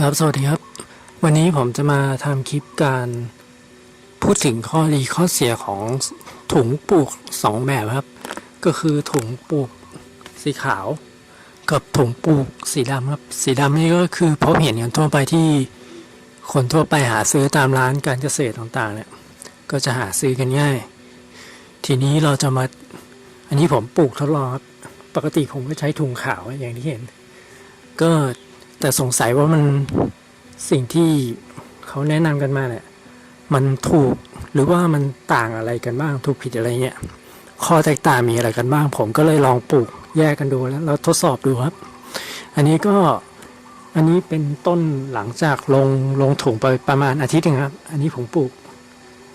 ครับสวัสดีครับ วันนี้ผมจะมาทำคลิปการพูดถึงข้อดีข้อเสียของถุงปลูกสองแบบครับ ก็คือถุงปลูกสีขาว กับถุงปลูกสีดำครับสีดำนี่ก็คือพบเห็นกันทั่วไปที่คนทั่วไปหาซื้อตามร้านการเกษตรต่างๆเนี่ยก็จะหาซื้อกันง่าย ทีนี้เราจะมาอันนี้ผมปลูกทดลองครับปกติผมก็ใช้ถุงขาวอย่างที่เห็น ก็ แต่สงสัยว่ามันสิ่งที่เขาแนะนำกันมาเนี่ยมันถูกหรือว่ามันต่างอะไรกันบ้างถูกผิดอะไรเงี้ยข้อแตกต่างมีอะไรกันบ้าง ผมก็เลยลองปลูกแยกกันดูแล้วเราทดสอบดูครับ อันนี้ก็อันนี้เป็นต้นหลังจากลงลงถุงไปประมาณอาทิตย์หนึงครับ อันนี้ผมปลูก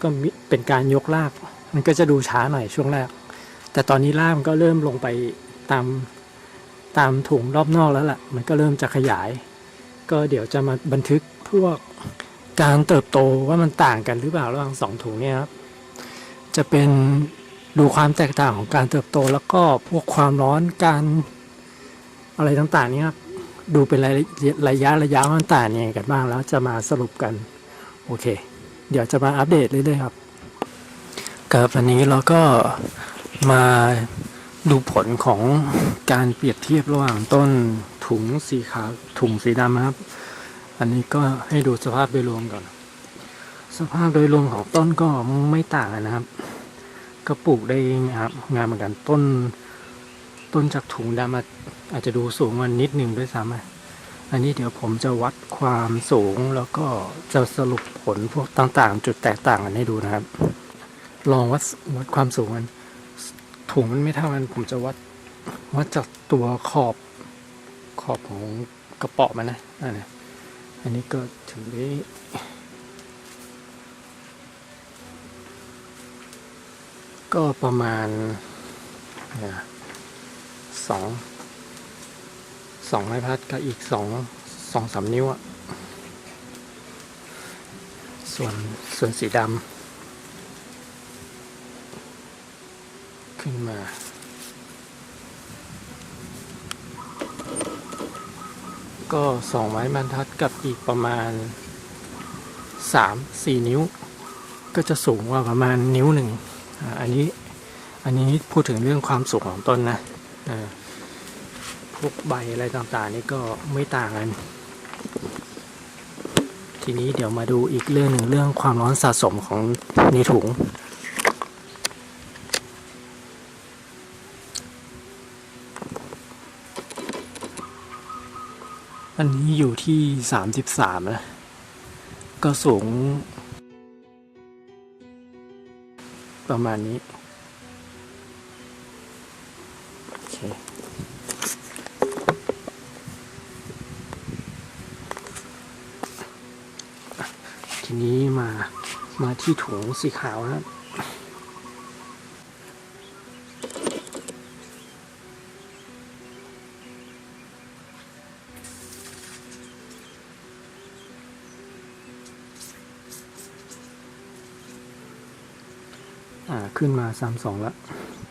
ก็มีเป็นการยกราก มันก็จะดูช้าหน่อยช่วงแรก แต่ตอนนี้รากมันก็เริ่มลงไปตาม ตามถุงรอบนอกแล้วล่ะ มันก็เริ่มจะขยาย ก็เดี๋ยวจะมาบันทึกพวกการเติบโตว่ามันต่างกันหรือเปล่าระหว่างสองถุงเนี่ยครับ จะเป็นดูความแตกต่างของการเติบโตแล้วก็พวกความร้อนการอะไรต่างๆเนี่ยครับดูเป็นระยะระยะระยะมันต่างยังไงกันบ้างแล้วจะมาสรุปกัน โอเค เดี๋ยวจะมาอัปเดตเรื่อยๆครับกับอันนี้เราก็มา ดูผลของการเปรียบเทียบระหว่างต้นถุงสีขาวถุงสีดำนะครับ อันนี้ก็ให้ดูสภาพโดยรวมก่อน สภาพโดยรวมของต้นก็ไม่ต่างนะครับ ก็ปลูกได้งามงามเหมือนกันต้น ต้นจากถุงดำอาจจะดูสูงกว่านิดหนึ่งด้วยซ้ำอะอันนี้เดี๋ยวผมจะวัดความสูงแล้วก็จะสรุปผลพวกต่างๆ จุดแตกต่างกันให้ดูนะครับ ลองวัดวัดความสูงกัน ถุงมันไม่เท่ากันผมจะวัดวัดจากตัวขอบขอบของกระป๋อมันนะอันนี้อันนี้ก็ถือได้ก็ประมาณสองสองไม้พัดกับอีกสองสองสามนิ้วอะส่วนส่วนสีดำ ขึ้นมา ก็สองไม้บรรทัดกับอีกประมาณสามสี่นิ้ว ก็จะสูงกว่าประมาณนิ้วหนึ่งอันนี้อันนี้พูดถึงเรื่องความสูงของต้นนะพวกใบอะไรต่างๆนี่ก็ไม่ต่างกัน ทีนี้เดี๋ยวมาดูอีกเรื่องหนึ่งเรื่องความร้อนสะสมของในถุง อันนี้อยู่ที่สามสิบสามนะ ก็สูง ประมาณนี้ โอเค ทีนี้มา มาที่ถุงสีขาวนะ อ่าขึ้นมาสามสองแล้ว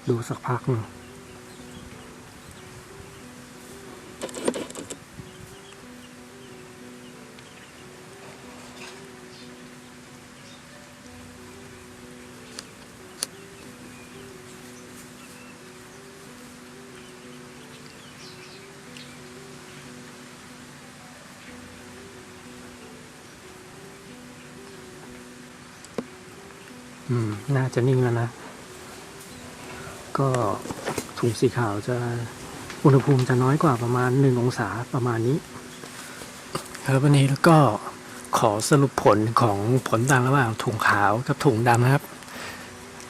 ดูสักพักหนึ่ง อืม น่าจะนิ่งแล้วนะ ก็ถุงสีขาวจะอุณหภูมิจะน้อยกว่าประมาณหนึ่งองศาประมาณนี้ ครับวันนี้แล้วก็ขอสรุปผลของผลต่างระหว่างถุงขาวกับถุงดำนะครับ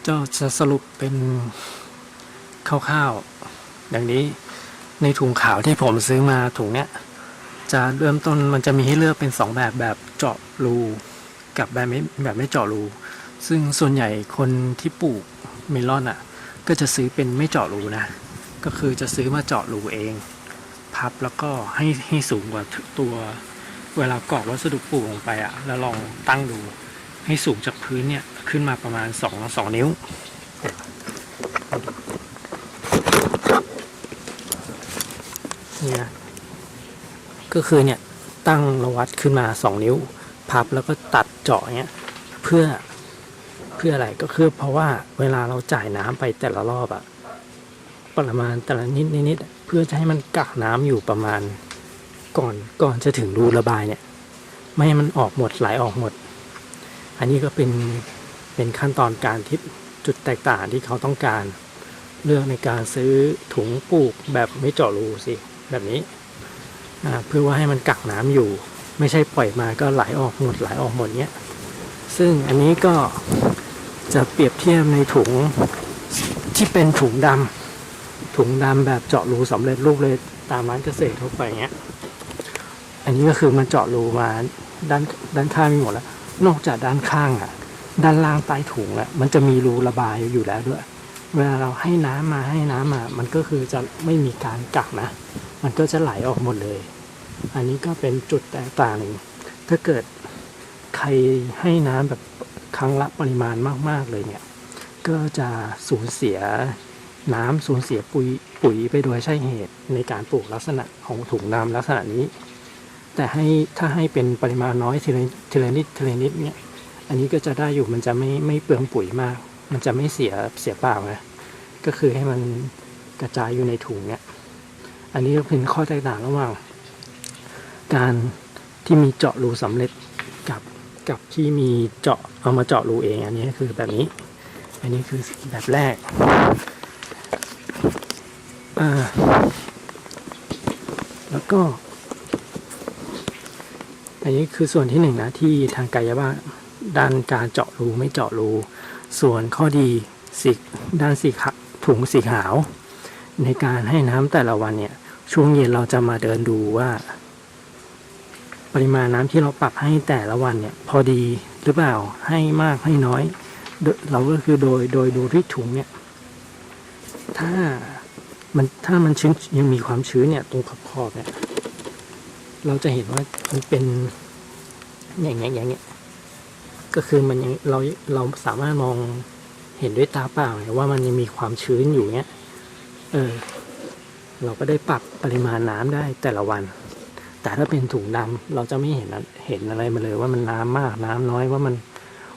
ก็จะสรุปเป็นคร่าวๆอย่างนี้ในถุงขาวที่ผมซื้อมาถุงเนี้ยจะเริ่มต้นมันจะมีให้เลือกเป็นสองแบบแบบเจาะรู กับแบบไม่แบบไม่เจาะรู ซึ่งส่วนใหญ่คนที่ปลูกเมลอนอะ ก็จะซื้อเป็นไม่เจาะรูนะ ก็คือจะซื้อมาเจาะรูเอง พับแล้วก็ให้ให้สูงกว่าตัว เวลากรอกวัสดุปลูกลงไปอะ แล้วลองตั้งดู ให้สูงจากพื้นเนี่ย ขึ้นมาประมาณ2องสองนิ้วเนี่ยก็คือเนี่ยตั้งระวัดขึ้นมาสองนิ้ว พับแล้วก็ตัดเจาะเนี้ยเพื่อ เพื่ออะไรก็คือเพราะว่าเวลาเราจ่ายน้ำไปแต่ละรอบอะปริมาณแต่ละนิดนิดเพื่อจะให้มันกักน้ำอยู่ประมาณก่อนก่อนจะถึงรูระบายเนี่ย ไม่ให้มันออกหมดไหลออกหมด อันนี้ก็เป็นเป็นขั้นตอนการที่จุดแตกต่างที่เขาต้องการ เลือกในการซื้อถุงปลูกแบบไม่เจาะรูสิแบบนี้เพื่อว่าให้มันกักน้ำอยู่ ไม่ใช่ปล่อยมาก็ไหลออกหมดไหลออกหมดเนี้ยซึ่งอันนี้ก็ จะเปรียบเทียบในถุงที่เป็นถุงดำถุงดำแบบเจาะรูสำเร็จรูปเลยตามร้านเกษตรทั่วไปเงี้ย อันนี้ก็คือมันเจาะรูมาด้านด้านข้างมีหมดแล้ว นอกจากด้านข้างอะ ด้านล่างใต้ถุงอะมันจะมีรูระบายอยู่แล้วด้วย เวลาเราให้น้ำมาให้น้ำมา มันก็คือจะไม่มีการกักนะ มันก็จะไหลออกหมดเลย อันนี้ก็เป็นจุดแตกต่างหนึ่งถ้าเกิดใครให้น้ำแบบ ครั้งละปริมาณมาก ๆ เลยเนี่ย ก็จะสูญเสียน้ำสูญเสียปุ๋ยปุ๋ยไปโดยใช่เหตุในการปลูกลักษณะของถุงน้ำลักษณะนี้ แต่ให้ถ้าให้เป็นปริมาณน้อยทีละทีละนิดทีละนิดเนี่ยอันนี้ก็จะได้อยู่มันจะไม่ไม่เปลืองปุ๋ยมาก มันจะไม่เสียเสียเปล่าไงก็คือให้มันกระจายอยู่ในถุงเนี่ยอันนี้ก็เป็นข้อแตกต่างระหว่าง การที่มีเจาะรูสำเร็จ กับที่มีเจาะเอามาเจาะรูเองอันนี้คือแบบนี้ อันนี้คือแบบแรกแล้วก็ อันนี้คือส่วนที่หนึ่งนะที่ทางกายภาพด้านการเจาะรูไม่เจาะรู ส่วนข้อดีสีด้านสีขาวถุงสีขาว ในการให้น้ำแต่ละวันเนี่ย ช่วงเย็นเราจะมาเดินดูว่า ปริมาณน้ำที่เราปรับให้แต่ละวันเนี่ย พอดีหรือเปล่าให้มากให้น้อย เราก็คือโดยโดยดูที่ถุงเนี่ย ถ้ามันถ้ามันชื้นยังมีความชื้นเนี่ย ตรงขอบขอบๆเนี่ย เราจะเห็นว่ามันเป็นอย่างเงี้ยอย่างเงี้ยก็คือมันยังเราเราสามารถมองเห็นด้วยตาเปล่าว่ามันยังมีความชื้นอยู่เงี้ยเออเราก็ได้ปรับปริมาณน้ำได้แต่ละวัน แต่ถ้าเป็นถุงดำเราจะไม่เห็นเห็นอะไรมาเลยว่ามันน้ำมากน้ำน้อยว่ามัน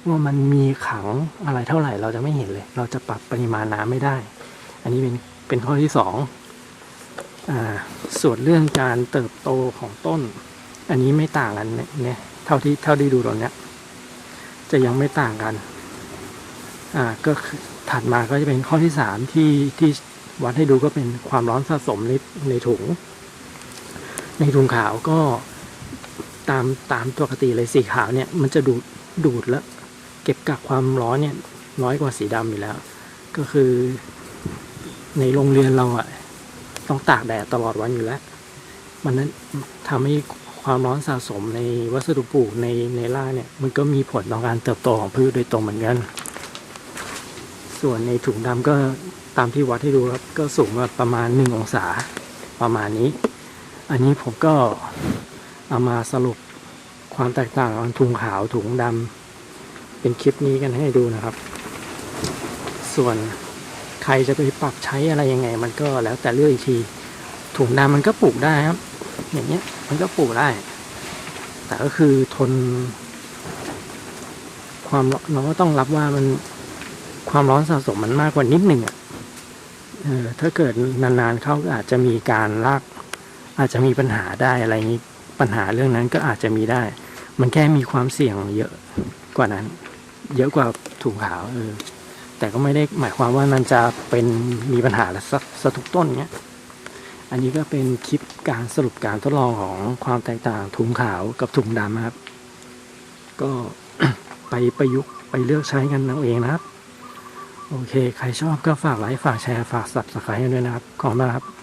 ว่ามันมีขังอะไรเท่าไหร่ เราจะไม่เห็นเลย เราจะปรับปริมาณน้ำไม่ได้ อันนี้เป็นเป็นข้อที่สองอ่าส่วนเรื่องการเติบโตของต้น อันนี้ไม่ต่างกันเนี่ยเท่าที่เท่าที่ดูตรงเนี้ยจะยังไม่ต่างกันอ่าก็ถัดมาก็จะเป็นข้อที่สามที่ที่วัดให้ดูก็เป็นความร้อนสะสมในในถุง ในถุงขาวก็ตามตามปกติเลยสีขาวเนี่ยมันจะดูดดูดแล้ว เก็บกักความร้อนเนี่ยน้อยกว่าสีดำอยู่แล้ว ก็คือในโรงเรียนเราอะต้องตากแดดตลอดวันอยู่แล้ว มันนั้นทำให้ความร้อนสะสมในวัสดุปลูกในในรากเนี่ย มันก็มีผลต่อการเติบโตของพืชโดยตรงเหมือนกัน ส่วนในถุงดำก็ตามที่วัดให้ดูครับ ก็สูงประมาณหนึ่งองศาประมาณนี้ อันนี้ผมก็เอามาสรุปความแตกต่างระหว่างถุงขาวถุงดำเป็นคลิปนี้กันให้ดูนะครับ ส่วนใครจะไปปรับใช้อะไรยังไง มันก็แล้วแต่เลือกอีกทีถุงดำมันก็ปลูกได้ครับ อย่างเงี้ยมันก็ปลูกได้ แต่ก็คือทน ความร้อนเราก็ต้องรับว่ามันความร้อนสะสมมันมากกว่านิดหนึ่งอะเออถ้าเกิดนานๆเขาอาจจะมีการลาก อาจจะมีปัญหาได้อะไรนี้ปัญหาเรื่องนั้นก็อาจจะมีได้ มันแค่มีความเสี่ยงเยอะกว่านั้น เยอะกว่าถุงขาวเออแต่ก็ไม่ได้หมายความว่ามันจะเป็นมีปัญหาสักสักทุกต้นเนี้ย อันนี้ก็เป็นคลิปการสรุปการทดลองของความแตกต่างถุงขาวกับถุงดำครับ ก็ไปประยุกต์ไปเลือกใช้กันเอาเองนะครับ โอเค ใครชอบก็ฝากไลค์ ฝากแชร์ ฝากสับสไครต์ด้วยนะครับ ขอบคุณครับ